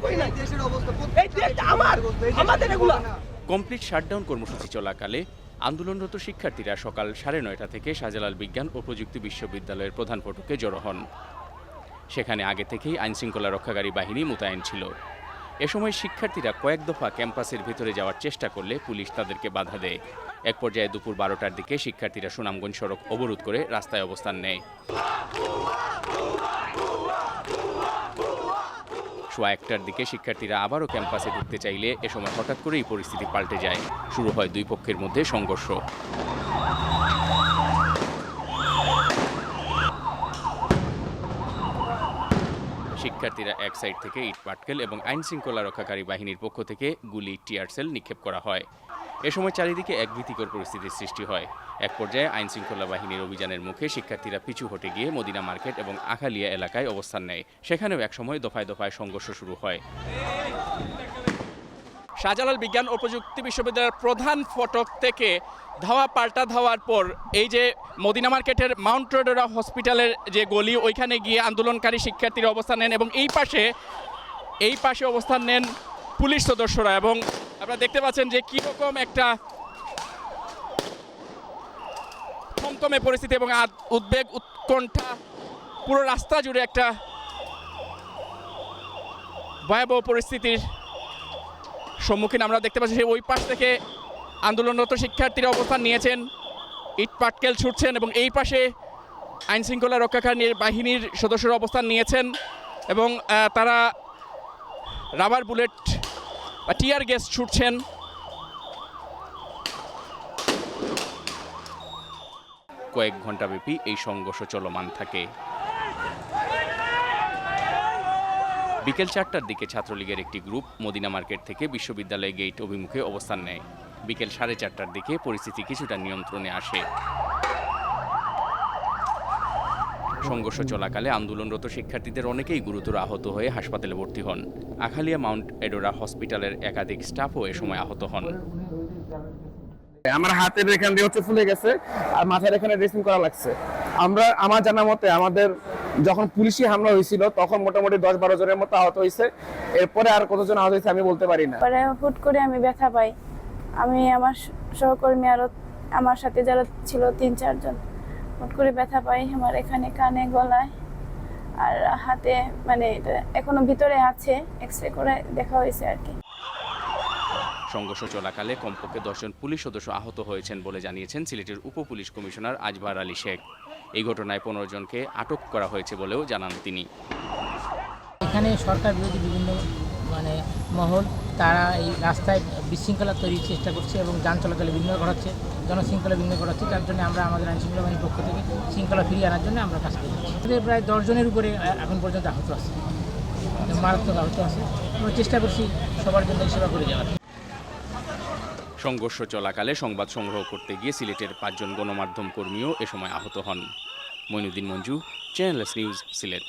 প্রতিবাদ করি না এই দেশটা আমার আমাদের এগুলা। কমপ্লিট শাটডাউন কর্মসূচি চলাকালে আন্দোলনরত শিক্ষার্থীরা সকাল সাড়ে নয়টা থেকে শাহজালাল বিজ্ঞান ও প্রযুক্তি বিশ্ববিদ্যালয়ের প্রধান ফটকে জড়ো হন। সেখানে আগে থেকেই আইনশৃঙ্খলা রক্ষাকারী বাহিনী মোতায়েন ছিল। এ সময় শিক্ষার্থীরা কয়েক দফা ক্যাম্পাসের ভেতরে যাওয়ার চেষ্টা করলে পুলিশ তাদেরকে বাধা দেয়। এক পর্যায়ে দুপুর বারোটার দিকে শিক্ষার্থীরা সুনামগঞ্জ সড়ক অবরোধ করে রাস্তায় অবস্থান নেয়। সোয়া একটার দিকে শিক্ষার্থীরা আবারও ক্যাম্পাসে ঢুকতে চাইলে এ সময় হঠাৎ করেই পরিস্থিতি পাল্টে যায়। শুরু হয় দুই পক্ষের মধ্যে সংঘর্ষ। শিক্ষার্থীরা এক সাইড থেকে ইট পাটকেল এবং আইন শৃঙ্খলা রক্ষাকারী বাহিনীর পক্ষ থেকে গুলি টিয়ারসেল নিক্ষেপ করা হয়। এ সময় চারিদিকে এক ভীতিকর পরিস্থিতির সৃষ্টি হয়। এক পর্যায়ে আইন শৃঙ্খলা বাহিনীর অভিযানের মুখে শিক্ষার্থীরা পিছু হটে গিয়ে মদিনা মার্কেট এবং আখালিয়া এলাকায় অবস্থান নেয়। সেখানেও একসময় দফায় দফায় সংঘর্ষ শুরু হয়। শাহজালাল বিজ্ঞান ও প্রযুক্তি বিশ্ববিদ্যালয়ের প্রধান ফটক থেকে ধাওয়া পাল্টা ধাওয়ার পর এই যে মদিনা মার্কেটের মাউন্ট রোডেরা হসপিটালের যে গলি, ওইখানে গিয়ে আন্দোলনকারী শিক্ষার্থীরা অবস্থান নেন এবং এই পাশে এই পাশে অবস্থান নেন পুলিশ সদস্যরা এবং আপনারা দেখতে পাচ্ছেন যে কীরকম একটা থমথমে পরিস্থিতি এবং উদ্বেগ, উৎকণ্ঠা, পুরো রাস্তা জুড়ে একটা ভয়াবহ পরিস্থিতির সম্মুখীন আমরা দেখতে পাচ্ছি। সেই ওই পাশ থেকে আন্দোলনরত শিক্ষার্থীরা অবস্থান নিয়েছেন। ইট পাটকেল ছুটছেন এবং এই পাশে আইন শৃঙ্খলা রক্ষাকারী বাহিনীর সদস্যরা অবস্থান নিয়েছেন এবং তারা রাবার বুলেট টিয়ার গ্যাস ছুটছেন। কয়েক ঘণ্টাব্যাপী এই সংঘর্ষ চলমান থাকে। বিকেল চারটার দিকে ছাত্রলীগের একটি গ্রুপ মদিনা মার্কেট থেকে বিশ্ববিদ্যালয় গেট অভিমুখে অবস্থান নেয়। বিকেল সাড়ে চারটার দিকে পরিস্থিতি কিছুটা নিয়ন্ত্রণে আসে। সংঘর্ষ চলাকালে আন্দোলনরত শিক্ষার্থীদের অনেকেই গুরুতর আহত হয়ে হাসপাতালে ভর্তি হন। আখালিয়া মাউন্ট এডোরা হসপিটালের একাধিক স্টাফও এ সময় আহত হন। আমার হাতের এখান দিয়ে হচ্ছে ফুলে গেছে আর মাথার এখানে ড্রেসিং করা লাগছে। আমরা আমার জানা মতে আমাদের যখন পুলিশি হামলা হয়েছিল তখন মোটামুটি দশ বারো জনের মতো আহত হয়েছে। এরপরে আর কতজন আহত হয়েছে আমি বলতে পারি না। পরে হুট করে আমি ব্যথা পাই। আমি আমার সহকর্মী আরও আমার সাথে যারা ছিল তিন চারজন। হুট করে ব্যথা পাই আমার এখানে কানে গলায় আর হাতে মানে এটা এখনও ভিতরে আছে এক্স রে করে দেখা হয়েছে আর কি। সংঘর্ষ চলাকালে কমপক্ষে দশজন পুলিশ সদস্য আহত হয়েছেন বলে জানিয়েছেন সিলেটের উপ পুলিশ কমিশনার আজবার আলী শেখ। এই ঘটনায় পনেরো জনকে আটক করা হয়েছে বলেও জানান তিনি। এখানে সরকার বিরোধী বিভিন্ন মানে মহল, তারা এই রাস্তায় বিশৃঙ্খলা তৈরির চেষ্টা করছে এবং যান চলাচলে বিঘ্ন ঘটাচ্ছে, জনশৃঙ্খলা বিঘ্ন ঘটাচ্ছে, তার জন্য আমরা আমাদের আইন শৃঙ্খলা বাহিনীর পক্ষ থেকে শৃঙ্খলা ফিরিয়ে আনার জন্য আমরা কাজ করছি। প্রায় দশজনের উপরে এখন পর্যন্ত আহত আছে। মারাত্মক আহত আছে। আমরা চেষ্টা করছি সবার জন্য সেবা করে যাওয়ার। সংঘর্ষ চলাকালে সংবাদ সংগ্রহ করতে গিয়ে সিলেটের পাঁচজন গণমাধ্যম কর্মীও এ সময় আহত হন। Moinuddin Manju channel news Sylhet.